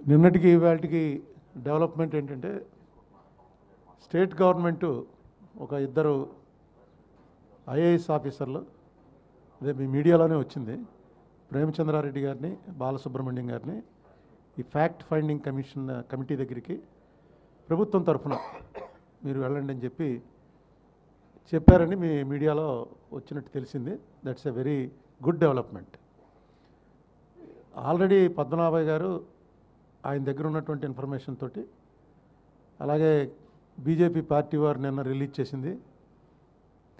నిన్నటికి ఇవాళకి డెవలప్మెంట్ ఏంటంటే స్టేట్ గవర్నమెంటు ఒక ఇద్దరు ఐఏఎస్ ఆఫీసర్లు అదే మీ మీడియాలోనే వచ్చింది ప్రేమచంద్రారెడ్డి గారిని బాలసుబ్రహ్మణ్యం గారిని ఈ ఫ్యాక్ట్ ఫైండింగ్ కమిషన్ కమిటీ దగ్గరికి ప్రభుత్వం తరఫున మీరు వెళ్ళండి అని చెప్పి చెప్పారని మీ మీడియాలో వచ్చినట్టు తెలిసింది. That's a very good development already Padmanabhaiah garu ఆయన దగ్గర ఉన్నటువంటి ఇన్ఫర్మేషన్ తోటి అలాగే బీజేపీ పార్టీ వారు నిన్న రిలీజ్ చేసింది.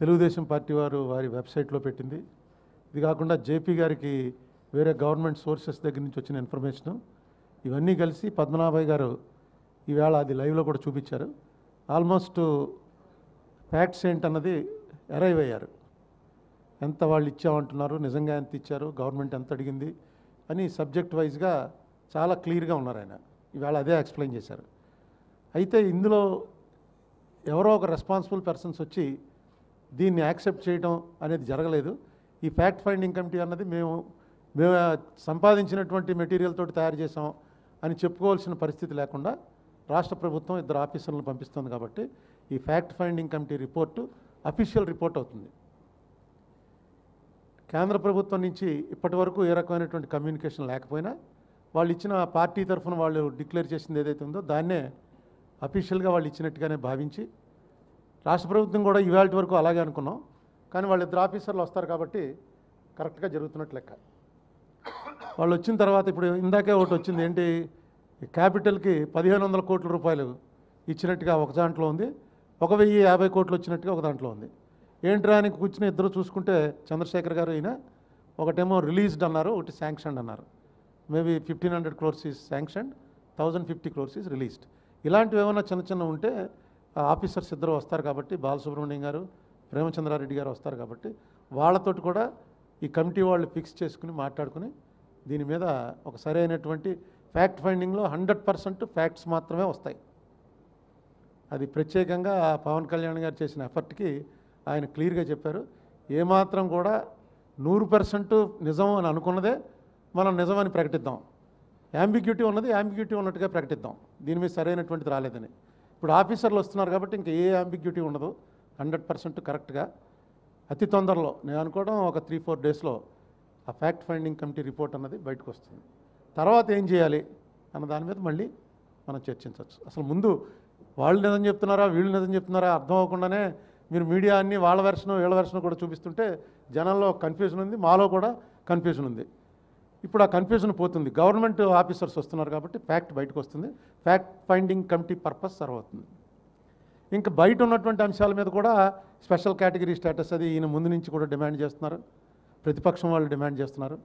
తెలుగుదేశం పార్టీ వారు వారి వెబ్సైట్లో పెట్టింది. ఇది కాకుండా జేపీ గారికి వేరే గవర్నమెంట్ సోర్సెస్ దగ్గర నుంచి వచ్చిన ఇన్ఫర్మేషను ఇవన్నీ కలిసి పద్మనాభయ్య గారు ఈవేళ అది లైవ్లో కూడా చూపించారు. ఆల్మోస్ట్ ఫ్యాక్ట్స్ ఏంటన్నది అరైవ్ అయ్యారు. ఎంత వాళ్ళు ఇచ్చామంటున్నారు నిజంగా ఎంత ఇచ్చారు గవర్నమెంట్ ఎంత అడిగింది అని సబ్జెక్ట్ వైజ్గా చాలా క్లియర్గా ఉన్నారు ఆయన. ఇవాళ అదే ఎక్స్ప్లెయిన్ చేశారు. అయితే ఇందులో ఎవరో ఒక రెస్పాన్సిబుల్ పర్సన్స్ వచ్చి దీన్ని యాక్సెప్ట్ చేయడం అనేది జరగలేదు. ఈ ఫ్యాక్ట్ ఫైండింగ్ కమిటీ అన్నది మేము మేము సంపాదించినటువంటి మెటీరియల్ తోటి తయారు చేసాం అని చెప్పుకోవాల్సిన పరిస్థితి లేకుండా రాష్ట్ర ప్రభుత్వం ఇద్దరు ఆఫీసర్లను పంపిస్తుంది కాబట్టి ఈ fact finding committee report official report అవుతుంది. కేంద్ర ప్రభుత్వం నుంచి ఇప్పటి వరకు ఏ రకమైనటువంటి కమ్యూనికేషన్ లేకపోయినా వాళ్ళు ఇచ్చిన పార్టీ తరఫున వాళ్ళు డిక్లేర్ చేసింది ఏదైతే ఉందో దాన్నే అఫీషియల్గా వాళ్ళు ఇచ్చినట్టుగానే భావించి రాష్ట్ర ప్రభుత్వం కూడా ఇవాళ వరకు అలాగే అనుకున్నాం. కానీ వాళ్ళు ఇద్దరు ఆఫీసర్లు వస్తారు కాబట్టి కరెక్ట్గా జరుగుతున్నట్లు లెక్క. వాళ్ళు వచ్చిన తర్వాత ఇప్పుడు ఇందాకే ఒకటి వచ్చింది ఏంటి క్యాపిటల్కి పదిహేను వందల కోట్ల రూపాయలు ఇచ్చినట్టుగా ఒక దాంట్లో ఉంది. ఒక వెయ్యి యాభై కోట్లు వచ్చినట్టుగా ఒక దాంట్లో ఉంది. ఏంట్రా అని కూర్చుని ఇద్దరు చూసుకుంటే చంద్రశేఖర్ గారు అయినా ఒకటేమో రిలీజ్డ్ అన్నారు ఒకటి శాంక్షన్ అన్నారు. Maybe fifteen hundred crores is sanction thousand fifty crores is released. ఇలాంటివి ఏమైనా చిన్న చిన్న ఉంటే ఆ ఆఫీసర్స్ ఇద్దరు వస్తారు కాబట్టి బాలసుబ్రహ్మణ్యం గారు ప్రేమచంద్రారెడ్డి గారు వస్తారు కాబట్టి వాళ్ళతోటి కూడా ఈ కమిటీ వాళ్ళు ఫిక్స్ చేసుకుని మాట్లాడుకుని దీని మీద ఒక సరైనటువంటి ఫ్యాక్ట్ ఫైండింగ్లో హండ్రెడ్ పర్సెంట్ ఫ్యాక్ట్స్ మాత్రమే వస్తాయి. అది ప్రత్యేకంగా పవన్ కళ్యాణ్ గారు చేసిన ఎఫర్ట్కి ఆయన క్లియర్గా చెప్పారు. ఏమాత్రం కూడా నూరు పర్సెంట్ నిజం అని అనుకున్నదే మనం నిజమని ప్రకటిద్దాం. యాంబిగ్యూటీ ఉన్నది యాంబిగ్యూటీ ఉన్నట్టుగా ప్రకటిద్దాం. దీని మీద సరైనటువంటిది రాలేదని. ఇప్పుడు ఆఫీసర్లు వస్తున్నారు కాబట్టి ఇంకా ఏ యాంబిగ్యూటీ ఉండదు. హండ్రెడ్ పర్సెంట్ కరెక్ట్గా అతి తొందరలో. నేను అనుకోవడం ఒక త్రీ ఫోర్ డేస్లో ఆ ఫ్యాక్ట్ ఫైండింగ్ కమిటీ రిపోర్ట్ అన్నది బయటకు వస్తుంది. తర్వాత ఏం చేయాలి అన్న దాని మీద మళ్ళీ మనం చర్చించవచ్చు. అసలు ముందు వాళ్ళు నిజం చెప్తున్నారా వీళ్ళు నిజం చెప్తున్నారా అర్థం అవ్వకుండానే మీరు మీడియా అన్ని వాళ్ళ వెర్షన్ వీళ్ళ వెర్షన్ కూడా చూపిస్తుంటే జనంలో కన్ఫ్యూజన్ ఉంది మాలో కూడా కన్ఫ్యూజన్ ఉంది. ఇప్పుడు ఆ కన్ఫ్యూజన్ పోతుంది. గవర్నమెంట్ ఆఫీసర్స్ వస్తున్నారు కాబట్టి ఫ్యాక్ట్ బయటకు వస్తుంది. Fact finding committee purpose serve అవుతుంది. ఇంకా బయట ఉన్నటువంటి అంశాల మీద కూడా స్పెషల్ కేటగిరీ స్టేటస్ అది ఈయన ముందు నుంచి కూడా డిమాండ్ చేస్తున్నారు. ప్రతిపక్షం వాళ్ళు డిమాండ్ చేస్తున్నారు.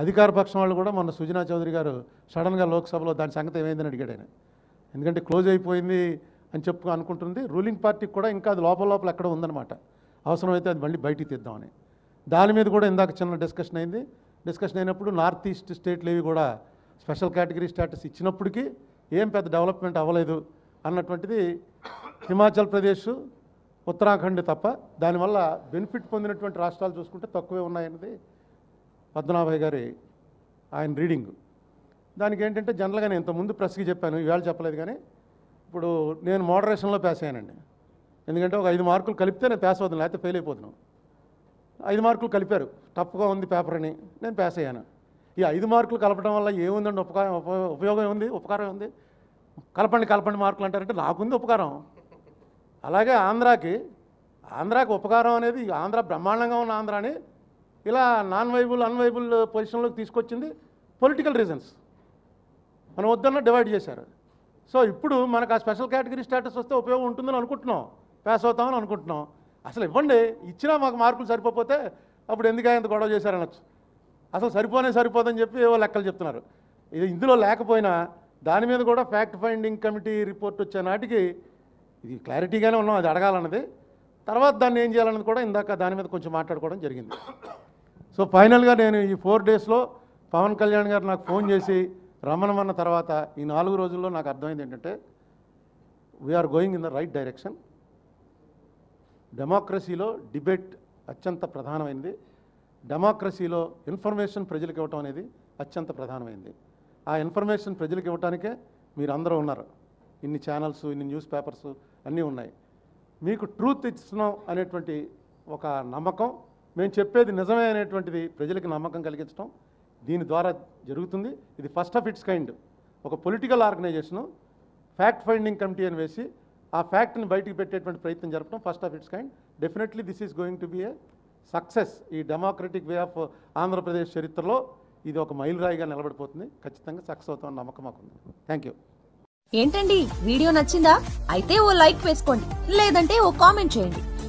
అధికార పక్షం వాళ్ళు కూడా మొన్న సుజనా చౌదరి గారు సడన్గా లోక్సభలో దాని సంగతి ఏమైందని అడిగాడు ఆయన. ఎందుకంటే క్లోజ్ అయిపోయింది అని చెప్పు అనుకుంటుంది. రూలింగ్ పార్టీకి కూడా ఇంకా అది లోపల లోపల ఎక్కడ ఉందన్నమాట. అవసరమైతే అది మళ్ళీ బయటికి తీద్దామని. దాని మీద కూడా ఇందాక చిన్న డిస్కషన్ అయింది. డిస్కషన్ అయినప్పుడు నార్త్ ఈస్ట్ స్టేట్లు ఏవి కూడా స్పెషల్ కేటగిరీ స్టేటస్ ఇచ్చినప్పటికీ ఏం పెద్ద డెవలప్మెంట్ అవ్వలేదు అన్నటువంటిది హిమాచల్ ప్రదేశ్ ఉత్తరాఖండ్ తప్ప దానివల్ల బెనిఫిట్ పొందినటువంటి రాష్ట్రాలు చూసుకుంటే తక్కువే ఉన్నాయన్నది పద్మనాభయ్య గారి ఆయన రీడింగ్ దానికి ఏంటంటే జనరల్గా నేను ఇంతకుముందు ప్రెస్కి చెప్పాను ఇవాళ చెప్పలేదు కానీ ఇప్పుడు నేను మోడరేషన్లో పాస్ అయ్యానండి. ఎందుకంటే ఒక ఐదు మార్కులు కలిపితే నేను పాస్ అవుతాను లేకపోతే ఫెయిల్ అయిపోతున్నాను. ఐదు మార్కులు కలిపారు. టఫ్గా ఉంది పేపర్ అని నేను పాస్ అయ్యాను. ఈ ఐదు మార్కులు కలపడం వల్ల ఏముందండి? ఉపకారం ఉప- ఉపయోగం ఉంది ఉపకారం ఉంది కలపండి కలపండి మార్కులు అంటారంటే నాకుంది ఉపకారం. అలాగే ఆంధ్రాకి ఆంధ్రాకి ఉపకారం అనేది ఆంధ్ర బ్రహ్మాండంగా ఉన్న ఆంధ్రాని ఇలా నాన్ వైబుల్ అన్వైబుల్ పొజిషన్లోకి తీసుకొచ్చింది పొలిటికల్ రీజన్స్. మనం వద్దన్న డివైడ్ చేశారు. సో ఇప్పుడు మనకు ఆ స్పెషల్ కేటగిరీ స్టేటస్ వస్తే ఉపయోగం ఉంటుందని అనుకుంటున్నాం. పాస్ అవుతామని అనుకుంటున్నాం. అసలు ఇవ్వండి ఇచ్చినా మాకు మార్కులు సరిపోతే అప్పుడు ఎందుకు ఇంత గొడవ చేశారనొచ్చు అసలు సరిపోనే సరిపోదని చెప్పి ఏవో లెక్కలు చెప్తున్నారు. ఇది ఇందులో లేకపోయినా దాని మీద కూడా ఫ్యాక్ట్ ఫైండింగ్ కమిటీ రిపోర్ట్ వచ్చే నాటికి ఇది క్లారిటీగానే ఉన్నాం అది అడగాలన్నది. తర్వాత దాన్ని ఏం చేయాలన్నది కూడా ఇందాక దాని మీద కొంచెం మాట్లాడుకోవడం జరిగింది. సో ఫైనల్గా నేను ఈ ఫోర్ డేస్లో పవన్ కళ్యాణ్ గారు నాకు ఫోన్ చేసి రమ్మనమన్న తర్వాత ఈ నాలుగు రోజుల్లో నాకు అర్థమైంది ఏంటంటే we're going in the right direction డెమోక్రసీలో డిబేట్ అత్యంత ప్రధానమైనది డెమోక్రసీలో ఇన్ఫర్మేషన్ ప్రజలకు ఇవ్వటం అనేది అత్యంత ప్రధానమైనది ఆ ఇన్ఫర్మేషన్ ప్రజలకు ఇవ్వటానికే మీరు అందరూ ఉన్నారు. ఇన్ని ఛానల్స్ ఇన్ని న్యూస్ పేపర్స్ అన్నీ ఉన్నాయి. మీకు ట్రూత్ ఇస్తున్నాం అనేటువంటి ఒక నమ్మకం మేము చెప్పేది నిజమే అనేటువంటిది ప్రజలకు నమ్మకం కలిగించడం దీని ద్వారా జరుగుతుంది. ఇది ఫస్ట్ ఆఫ్ ఇట్స్ కైండ్ ఒక political organization fact finding committee అని వేసి ఆ ఫ్యాక్ట్ని బయటికి పెట్టేటువంటి ప్రయత్నం జరపడం first of its kind definitely this is going to be a success ఈ డెమోక్రటిక్ వే ఆఫ్ ఆంధ్రప్రదేశ్ చరిత్రలో ఇది ఒక మైలురాయిగా నిలబడిపోతుంది. ఖచ్చితంగా సక్సెస్ అవుతామని నమ్మకం మాకుంది థ్యాంక్ యూ ఏంటండి? వీడియో నచ్చిందా? అయితే ఓ లైక్ వేసుకోండి. లేదంటే ఓ కామెంట్ చేయండి.